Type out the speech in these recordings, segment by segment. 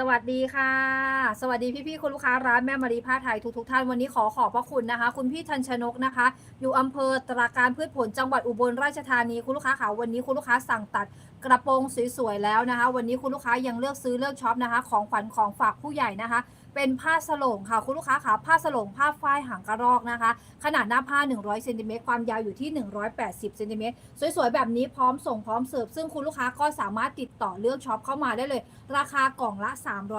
สวัสดีค่ะ สวัสดีพี่ๆคุณลูกค้าร้านแม่มารีผ้าไทยทุกๆท่านวันนี้ขอขอบพระคุณนะคะ คุณพี่ทันชนกนะคะ อยู่อำเภอตราการพืชผลจังหวัดอุบลราชธานีคุณลูกค้าขาวันนี้คุณลูกค้าสั่งตัดกระโปรงสวยๆแล้วนะคะ วันนี้คุณลูกค้ายังเลือกซื้อเลือกช็อปนะคะ ของขวัญของฝากผู้ใหญ่นะคะ เป็นผ้าสโลงค่ะคุณลูกค้าค่ะผ้าสโลงผ้าฝ้ายหางกระรอกนะคะ ขนาดหน้าผ้า 100เซนติเมตรความยาวอยู่ที่ 180เซนติเมตรสวยๆ แบบนี้พร้อมส่งพร้อมเสิร์ฟซึ่งคุณลูกค้าก็สามารถติดต่อเลือกช็อปเข้ามาได้เลย ราคากล่องละ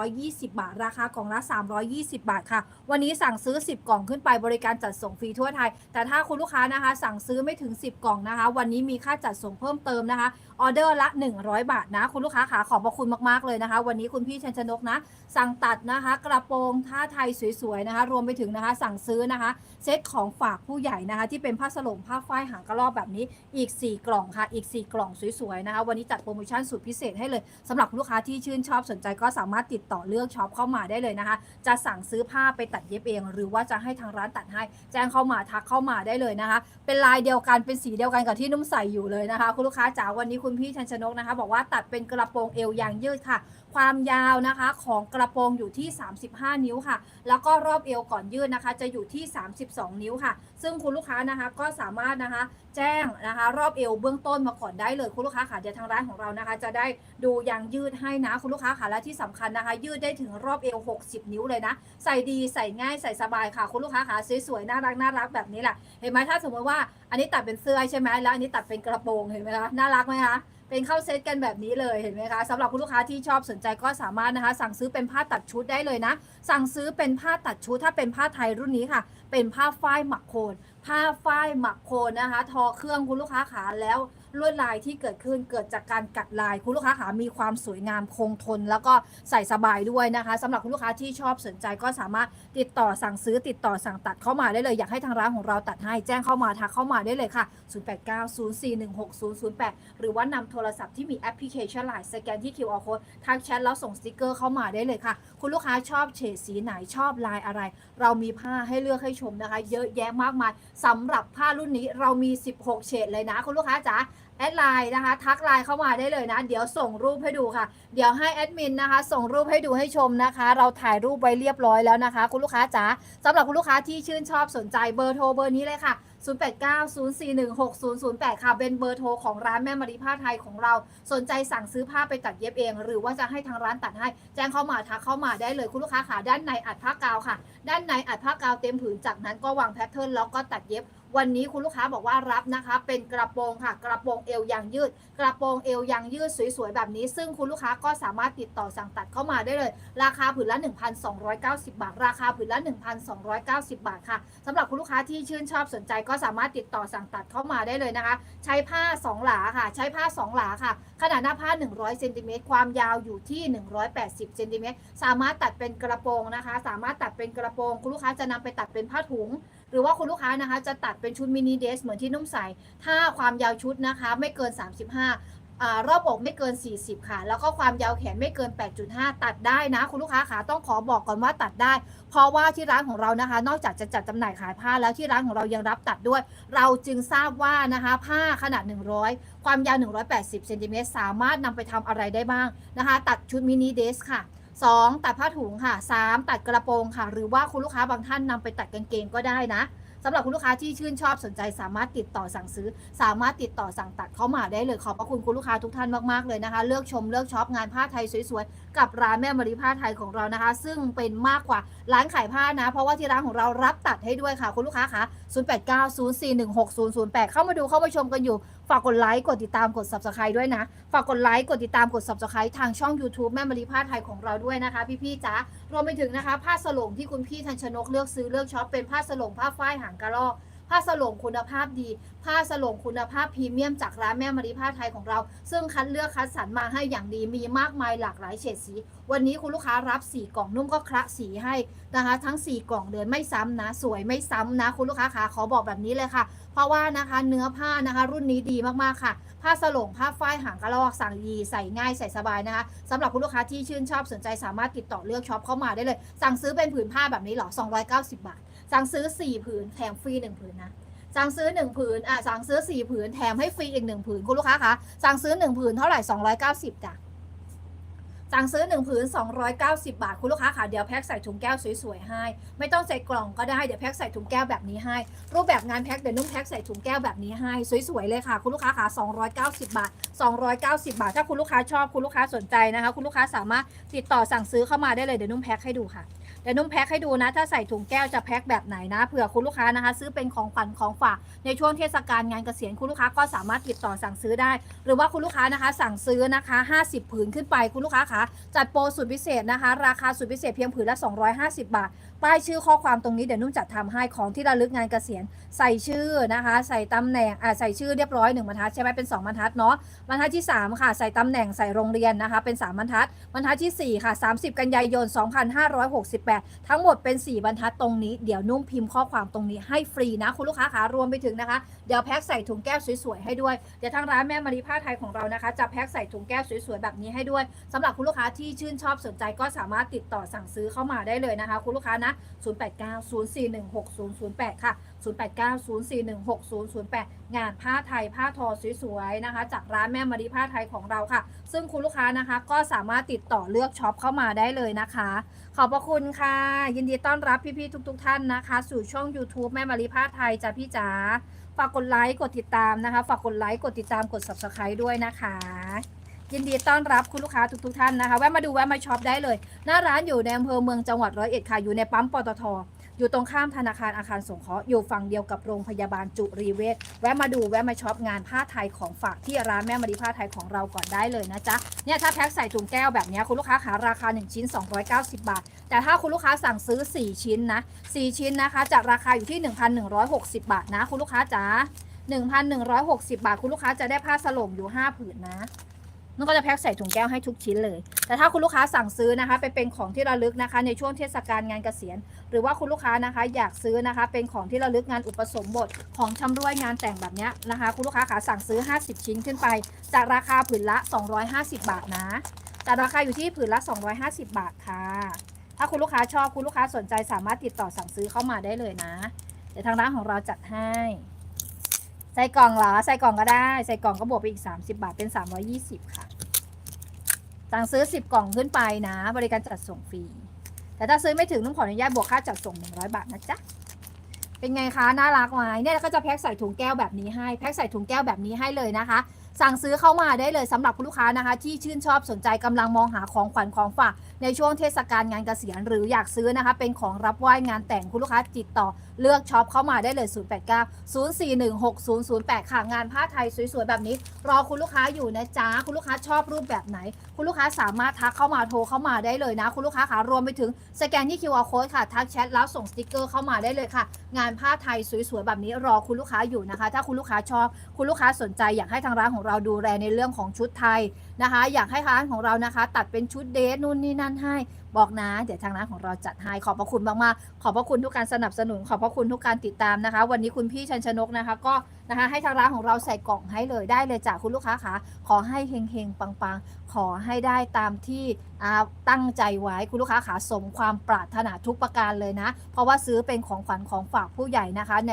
320 บาท ราคากล่องละ 320 บาทค่ะ วันนี้สั่งซื้อ 10 กล่องขึ้นไปบริการจัดส่งฟรีทั่วไทย แต่ถ้าคุณลูกค้านะคะ สั่งซื้อไม่ถึง 10 กล่องนะคะ วันนี้มีค่าจัดส่งเพิ่มเติมนะคะออเดอร์ละ 100 บาทนะ คุณลูกค้าขาขอบพระคุณมากๆเลยนะคะ วันนี้คุณพี่ชันชนกนะ สั่งตัดนะคะกระโปรงท่าไทยสวยๆนะคะ รวมไปถึงนะคะสั่งซื้อนะคะ เซตของฝากผู้ใหญ่นะคะ ที่เป็นผ้าสลงผ้าฝ้ายหางกระรอกแบบนี้อีก 4 กล่องค่ะ อีก 4 กล่องสวยๆนะคะ วันนี้จัดโปรโมชั่นสุดพิเศษให้เลยสำหรับลูกค้าที่ชื่นชอบสนใจก็สามารถติดต่อเลือกช็อปเข้ามาได้เลยนะคะ จะสั่งซื้อผ้าไปตัดเย็บเอง หรือว่าจะให้ทางร้านตัดให้ แจ้งเข้ามาทักเข้ามาได้เลยนะคะ เป็นลายเดียวกันเป็นสีเดียวกันกับที่นุ่มใส่อยู่เลยนะคะ คุณลูกค้าจ๋าวันนี้คุณพี่ชันชนกนะคะ บอกว่าตัดเป็นกระโปรงเอวยางยืดค่ะ ความยาวนะคะของกระโปรงอยู่ที่ 35 นิ้วค่ะ แล้วก็รอบเอวก่อนยืดนะคะ จะอยู่ที่ 32 นิ้วค่ะ ซึ่งคุณลูกค้านะคะก็สามารถนะคะ แจ้งนะคะ รอบเอวเบื้องต้นมาก่อนได้เลยคุณลูกค้าค่ะเดี๋ยวทางร้านของเรานะคะ จะได้ดูยางยืดให้นะคุณลูกค้าค่ะและที่สำคัญนะคะ ยืดได้ถึงรอบเอว 60 นิ้วเลยนะ ใส่ดีใส่ง่ายใส่สบายค่ะ คุณลูกค้าค่ะสวยๆน่ารักน่ารักแบบนี้แหละเห็นไหมถ้าสมมติว่าอันนี้ตัดเป็นเสื้อใช่ไหมแล้วอันนี้ตัดเป็นกระโปรงเห็นไหมคะน่ารักไหมคะ เป็นเข้าเซตกันแบบนี้เลยเห็นไหมคะสำหรับคุณลูกค้าที่ชอบสนใจก็สามารถนะคะ สั่งซื้อเป็นผ้าตัดชุดได้เลยนะ สั่งซื้อเป็นผ้าตัดชุดถ้าเป็นผ้าไทยรุ่นนี้ค่ะ เป็นผ้าฝ้ายหมักโคนผ้าฝ้ายหมักโคนนะคะ ทอเครื่องคุณลูกค้าขาแล้ว ลวดลายที่เกิดขึ้นเกิดจากการกัดลายคุณลูกค้าขามีความสวยงามคงทน แล้วก็ใส่สบายด้วยนะคะสำหรับคุณลูกค้าที่ชอบสนใจก็สามารถติดต่อสั่งซื้อติดต่อสั่งตัดเข้ามาได้เลย อยากให้ทางร้านของเราตัดให้แจ้งเข้ามาทักเข้ามาได้เลยค่ะ 0890416008 หรือว่านำโทรศัพท์ที่มีแอปพลิเคชันไลน์สแกนที่ QR code ทักแชทแล้วส่งสติกเกอร์เข้ามาได้เลยค่ะ คุณลูกค้าชอบเฉดสีไหนชอบลายอะไร เรามีผ้าให้เลือกให้ชมนะคะ เยอะแยะมากมายสำหรับผ้ารุ่นนี้เรามี 16 เฉดเลยนะ คุณลูกค้าจ๋า แอดไลน์นะคะ ทักไลน์เข้ามาได้เลยนะ เดี๋ยวส่งรูปให้ดูค่ะ เดี๋ยวให้แอดมินนะคะ ส่งรูปให้ดูให้ชมนะคะ เราถ่ายรูปไว้เรียบร้อยแล้วนะคะ คุณลูกค้าจ๋าสำหรับคุณลูกค้าที่ชื่นชอบสนใจเบอร์โทรเบอร์นี้เลยค่ะ0890416008 ค่ะเป็นเบอร์โทรของร้านแม่มารีผ้าไทยของเรา สนใจสั่งซื้อผ้าไปตัดเย็บเอง หรือว่าจะให้ทางร้านตัดให้ แจ้งเข้ามาทักเข้ามาได้เลยคุณลูกค้าค่ะด้านในอัดผ้ากาวค่ะ ด้านในอัดผ้ากาวเต็มผืนจากนั้นก็วางแพทเทิร์นแล้วก็ตัดเย็บ วันนี้คุณลูกค้าบอกว่ารับนะคะ เป็นกระโปรงค่ะ กระโปรงเอวยางยืด กระโปรงเอวยางยืดสวยๆแบบนี้ ซึ่งคุณลูกค้าก็สามารถติดต่อสั่งตัดเข้ามาได้เลย ราคาผืนละ 1,290 บาท ราคาผืนละ 1,290 บาทค่ะสำหรับคุณลูกค้าที่ชื่นชอบสนใจก็สามารถติดต่อสั่งตัดเข้ามาได้เลยนะคะ ใช้ผ้า 2 หลาค่ะ ใช้ผ้า 2 หลาค่ะ ขนาดหน้าผ้า 100เซนติเมตรความยาวอยู่ที่ 180เซนติเมตรสามารถตัดเป็นกระโปรงนะคะ สามารถตัดเป็นกระโปรง คุณลูกค้าจะนำไปตัดเป็นผ้าถุง หรือว่าคุณลูกค้านะคะ จะตัดเป็นชุดมินิเดรสเหมือนที่นุ่มใส่ถ้าความยาวชุดนะคะ ไม่เกิน 35อรอบอกไม่เกิน 40 ค่ะ แล้วก็ความยาวแขนไม่เกิน 8.5 ตัดได้นะ คุณลูกค้าขาต้องขอบอกก่อนว่าตัดได้ เพราะว่าที่ร้านของเรานะคะ นอกจากจะจัดจำหน่ายขายผ้าแล้วที่ร้านของเรายังรับตัดด้วย เราจึงทราบว่านะคะผ้าขนาด 100 ความยาว 180เซนติเมตรสามารถนำไปทำอะไรได้บ้างนะคะ ตัดชุดมินิเดสค่ะ 2 ตัดผ้าถุงค่ะ 3 ตัดกระโปรงค่ะ หรือว่าคุณลูกค้าบางท่านนำไปตัดกางเกงก็ได้นะสำหรับคุณลูกค้าที่ชื่นชอบสนใจ สามารถติดต่อสั่งซื้อ สามารถติดต่อสั่งตัดเข้ามาได้เลยขอบพระคุณคุณลูกค้าทุกท่านมากๆเลยนะคะ เลือกชมเลือกช็อปงานผ้าไทยสวยๆกับร้านแม่มารีผ้าไทยของเรานะคะ ซึ่งเป็นมากกว่าร้านขายผ้านะ เพราะว่าที่ร้านของเรารับตัดให้ด้วยค่ะคุณลูกค้าคะ0890416008 เข้ามาดูเข้ามาชมกันอยู่ ฝากกดไลค์กดติดตามกด subscribe ด้วยนะ ฝากกดไลค์กดติดตามกด subscribe ทางช่อง YouTube แม่มารีผ้าไทยของเราด้วยนะคะ พี่ๆจ๋ารวมไปถึงนะคะ ผ้าสลงที่คุณพี่ทันชนกเลือกซื้อเลือกช็อปเป็นผ้าสลงผ้าฝ้ายหางกระรอก ผ้าสลงคุณภาพดี ผ้าสลงคุณภาพพรีเมียมจากร้านแม่มารีผ้าไทยของเรา ซึ่งคัดเลือกคัดสรรมาให้อย่างดีมีมากมายหลากหลายเฉดสี วันนี้คุณลูกค้ารับ 4 กล่องนุ่มก็คละสีให้นะคะ ทั้ง 4 กล่องเดินไม่ซ้ำนะ สวยไม่ซ้ำนะ คุณลูกค้าขาขอบอกแบบนี้เลยค่ะ เพราะว่านะคะเนื้อผ้านะคะ รุ่นนี้ดีมากๆค่ะ ผ้าสลงผ้าฝ้ายหางกระรอกสั่งดีใส่ง่ายใส่สบายนะคะสำหรับคุณลูกค้าที่ชื่นชอบสนใจสามารถติดต่อเลือกช็อปเข้ามาได้เลย สั่งซื้อเป็นผืนผ้าแบบนี้หรอ290 บาท สั่งซื้อ 4 ผืนแถมฟรี 1 ผืนนะ สั่งซื้อ 1 ผืน อะ สั่งซื้อ 4 ผืน แถมให้ฟรีอีก 1 ผืน คุณลูกค้าคะ สั่งซื้อ 1 ผืนเท่าไหร่ 290จ้ะ สั่งซื้อ 1 ผืน 290 บาท คุณลูกค้าค่ะเดี๋ยวแพ็คใส่ถุงแก้วสวยๆให้ ไม่ต้องใส่กล่องก็ได้ เดี๋ยวแพ็คใส่ถุงแก้วแบบนี้ให้ รูปแบบงานแพ็คเดี๋ยวนุ่มแพ็คใส่ถุงแก้วแบบนี้ให้ สวยๆเลยค่ะ คุณลูกค้าค่ะ290 บาท 290 บาท ถ้าคุณลูกค้าชอบ คุณลูกค้าสนใจนะคะ คุณลูกค้าสามารถติดต่อสั่งซื้อเข้ามาได้เลย เดี๋ยวนุ่มแพ็คให้ดูค่ะ เดี๋ยวนุ่มแพ็คให้ดูนะ ถ้าใส่ถุงแก้วจะแพ็คแบบไหนนะเผื่อคุณลูกค้านะคะ ซื้อเป็นของขวัญของฝากในช่วงเทศกาลงานเกษียณคุณลูกค้าก็สามารถติดต่อสั่งซื้อได้ หรือว่าคุณลูกค้านะคะ สั่งซื้อนะคะ 50 ผืนขึ้นไปคุณลูกค้าคะจัดโปรสุดพิเศษนะคะ ราคาสุดพิเศษเพียงผืนละ 250 บาทป้ายชื่อข้อความตรงนี้เดี๋ยวนุ่มจัดทำให้ของที่ระลึกงานเกษียณใส่ชื่อนะคะ ใส่ตำแหน่งอ่าใส่ชื่อเรียบร้อย1บรรทัดใช่ไหมเป็น 2บรรทัดเนาะบรรทัดที่ 3 ค่ะ ใส่ตำแหน่งใส่โรงเรียนนะคะ เป็น 3บรรทัดบรรทัดที่ 4 ค่ะ 30 กันยายน 2568ทั้งหมดเป็น 4 บรรทัดตรงนี้ เดี๋ยวนุ่มพิมพ์ข้อความตรงนี้ให้ฟรีนะ คุณลูกค้าคะรวมไปถึงนะคะ เดี๋ยวแพ็คใส่ถุงแก้วสวยๆให้ด้วย เดี๋ยวทางร้านแม่มารีผ้าไทยของเรานะคะ จะแพ็คใส่ถุงแก้วสวยๆแบบนี้ให้ด้วยสำหรับคุณลูกค้าที่ชื่นชอบสนใจก็สามารถติดต่อสั่งซื้อเข้ามาได้เลยนะคะ คุณลูกค้านะ 0890416008 ค่ะ 0890416008 งานผ้าไทยผ้าทอสวยๆนะคะ จากร้านแม่มารีผ้าไทยของเราค่ะ ซึ่งคุณลูกค้านะคะก็สามารถติดต่อเลือกช็อปเข้ามาได้เลยนะคะ ขอบพระคุณค่ะ ยินดีต้อนรับพี่ๆทุก ๆ ท่านนะคะ สู่ช่อง YouTube แม่มารีผ้าไทยจ้ะพี่จ๋าฝากกดไลค์กดติดตามนะคะ ฝากกดไลค์กดติดตามกด subscribe ด้วยนะคะยินดีต้อนรับคุณลูกค้าทุกๆท่านนะคะ แวะมาดูแวะมาช็อปได้เลย หน้าร้านอยู่ในอำเภอเมืองจังหวัดร้อยเอ็ดค่ะ อยู่ในปั๊มปตท อยู่ตรงข้ามธนาคารอาคารสงเคราะห์อยู่ฝั่งเดียวกับโรงพยาบาลจุรีเวชแวะมาดูแวะมาช็อปงานผ้าไทยของฝากที่ร้านแม่มารีผ้าไทยของเราก่อนได้เลยนะจ๊ะเนี่ยถ้าแพ็คใส่ถุงแก้วแบบนี้คุณลูกค้าขาราคา 1 ชิ้น 290 บาท แต่ถ้าคุณลูกค้าสั่งซื้อ 4 ชิ้นนะ 4 ชิ้นนะคะจะราคาอยู่ที่ 1,160 บาทนะ คุณลูกค้าจ๋า1,160 บาท คุณลูกค้าจะได้ผ้าสลงอยู่ 5 ผืนนะ นุ่นก็จะแพ็คใส่ถุงแก้วให้ทุกชิ้นเลย แต่ถ้าคุณลูกค้าสั่งซื้อนะคะไปเป็นของที่ระลึกนะคะ ในช่วงเทศกาลงานเกษียณ หรือว่าคุณลูกค้านะคะอยากซื้อนะคะ เป็นของที่ระลึกงานอุปสมบทของชำร่วยงานแต่งแบบเนี้ยนะคะ คุณลูกค้าขาสั่งซื้อ 50 ชิ้นขึ้นไป จากราคาผืนละ 250 บาทนะจากราคาอยู่ที่ผืนละ 250 บาทค่ะ ถ้าคุณลูกค้าชอบคุณลูกค้าสนใจสามารถติดต่อสั่งซื้อเข้ามาได้เลยนะ เดี๋ยวทางร้านของเราจัดให้ใส่กล่องเหรอใส่กล่องก็ได้ใส่กล่องก็บวกไปอีก 30 บาทเป็น 320ค่ะ สั่งซื้อ 10 กล่องขึ้นไปนะ บริการจัดส่งฟรี แต่ถ้าซื้อไม่ถึงต้องขออนุญาตบวกค่าจัดส่ง 100 บาทนะจ๊ะ เป็นไงคะ น่ารักไหมเนี่ยก็จะแพ็คใส่ถุงแก้วแบบนี้ให้ แพ็คใส่ถุงแก้วแบบนี้ให้เลยนะคะ สั่งซื้อเข้ามาได้เลยสำหรับคุณลูกค้านะคะ ที่ชื่นชอบสนใจกำลังมองหาของขวัญของฝากในช่วงเทศกาลงานเกษียณหรืออยากซื้อนะคะ เป็นของรับไหว้งานแต่งคุณลูกค้าติดต่อ เลือกช็อปเข้ามาได้เลย 089 0416008 ค่ะ งานผ้าไทยสวยๆ แบบนี้ รอคุณลูกค้าอยู่นะจ๊ะ คุณลูกค้าชอบรูปแบบไหน คุณลูกค้าสามารถทักเข้ามาโทรเข้ามาได้เลยนะ คุณลูกค้าค่ะรวมไปถึงสแกนที่ QR code ค่ะทักแชทแล้วส่งสติกเกอร์เข้ามาได้เลยค่ะ งานผ้าไทยสวยๆแบบนี้รอคุณลูกค้าอยู่นะคะ ถ้าคุณลูกค้าชอบ คุณลูกค้าสนใจอยากให้ทางร้านของเราดูแลในเรื่องของชุดไทยนะคะ อยากให้ร้านของเรานะคะ ตัดเป็นชุดเดทนู่นนี่นั่นให้บอกนะ เดี๋ยวทางร้านของเราจัดให้ขอบพระคุณมากๆขอบพระคุณทุกการสนับสนุน ขอบพระคุณทุกการติดตามนะคะ วันนี้คุณพี่ชันชนกนะคะ ก็นะคะให้ทางร้านของเราใส่กล่องให้เลยได้เลยจากคุณลูกค้าคะขอให้เฮงๆปังๆ ขอให้ได้ตามที่ตั้งใจไว้คุณลูกค้าขาสมความปรารถนาทุกประการเลยนะ เพราะว่าซื้อเป็นของขวัญของฝากผู้ใหญ่นะคะ ใน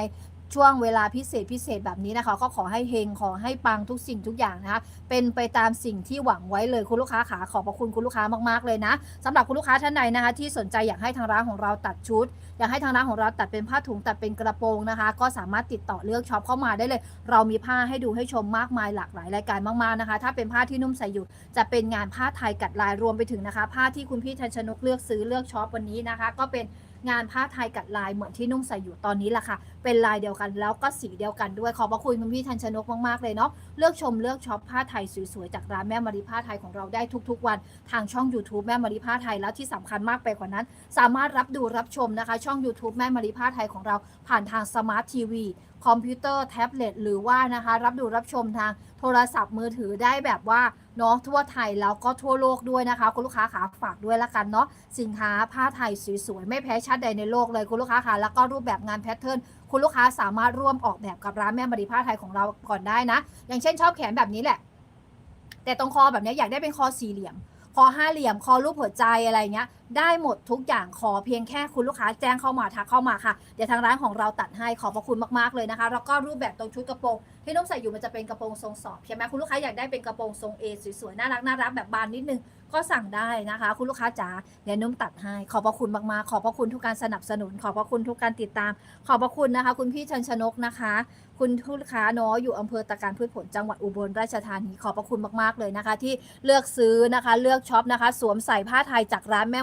ช่วงเวลาพิเศษพิเศษแบบนี้นะคะ ก็ขอให้เฮงขอให้ปังทุกสิ่งทุกอย่างนะคะ เป็นไปตามสิ่งที่หวังไว้เลยคุณลูกค้าขาขอบพระคุณคุณลูกค้ามากๆเลยนะสำหรับคุณลูกค้าท่านใดนะคะ ที่สนใจอยากให้ทางร้านของเราตัดชุด อยากให้ทางร้านของเราตัดเป็นผ้าถุงตัดเป็นกระโปรงนะคะ ก็สามารถติดต่อเลือกช็อปเข้ามาได้เลย เรามีผ้าให้ดูให้ชมมากมายหลากหลายรายการมากๆนะคะ ถ้าเป็นผ้าที่นุ่มใส่อยู่ จะเป็นงานผ้าไทยกัดลายรวมไปถึงนะคะ ผ้าที่คุณพี่ทันชนกเลือกซื้อเลือกช็อปวันนี้นะคะ ก็เป็น งานผ้าไทยกัดลายเหมือนที่นุ่งใส่อยู่ตอนนี้แหละค่ะ เป็นลายเดียวกันแล้วก็สีเดียวกันด้วย ขอบพระคุณคุณพี่ทันชนกมากๆเลยเนาะ เลือกชมเลือกช็อปผ้าไทยสวยๆ จากร้านแม่มารีผ้าไทยของเราได้ทุกๆ วันทางช่อง YouTube แม่มารีผ้าไทยแล้วที่สำคัญมากไปกว่านั้น สามารถรับดูรับชมนะคะ ช่อง YouTube แม่มารีผ้าไทยของเราผ่านทางสมาร์ททีวีคอมพิวเตอร์แท็บเล็ตหรือว่านะคะ รับดูรับชมทางโทรศัพท์มือถือได้แบบว่า เนาะทั่วไทยแล้วก็ทั่วโลกด้วยนะคะคุณลูกค้าขาฝากด้วยละกันเนาะสินค้าผ้าไทยสวยๆไม่แพ้ชาติใดในโลกเลยคุณลูกค้าค่ะแล้วก็รูปแบบงานแพทเทิร์นคุณลูกค้าสามารถร่วมออกแบบกับร้านแม่มารีผ้าไทยของเราก่อนได้นะ อย่างเช่นชอบแขนแบบนี้แหละ แต่ตรงคอแบบนี้อยากได้เป็นคอสี่เหลี่ยมคอห้าเหลี่ยมคอรูปหัวใจอะไรเงี้ย ได้หมดทุกอย่างขอเพียงแค่คุณลูกค้าแจ้งเข้ามาทักเข้ามาค่ะ เดี๋ยวทางร้านของเราตัดให้ขอบพระคุณมากๆเลยนะคะ แล้วก็รูปแบบตรงชุดกระโปรงที่น้องใส่อยู่มันจะเป็นกระโปรงทรงสอบใช่ไหมคุณลูกค้าอยากได้เป็นกระโปรงทรงเอสวยๆน่ารักน่ารักแบบบานนิดนึงก็สั่งได้นะคะ คุณลูกค้าจ๋าเดี๋ยวนุ่มตัดให้ ขอบพระคุณมากๆ ขอบพระคุณทุกการสนับสนุน ขอบพระคุณทุกการติดตาม ขอบพระคุณนะคะ คุณพี่ชันชนกนะคะ คุณลูกค้าเนาะอยู่อำเภอตะการพืชผลจังหวัดอุบลราชธานีขอบพระคุณมากๆเลยนะคะ ที่เลือกซื้อนะคะ เลือกช็อปนะคะ สวมใส่ผ้าไทยจากร้านแม่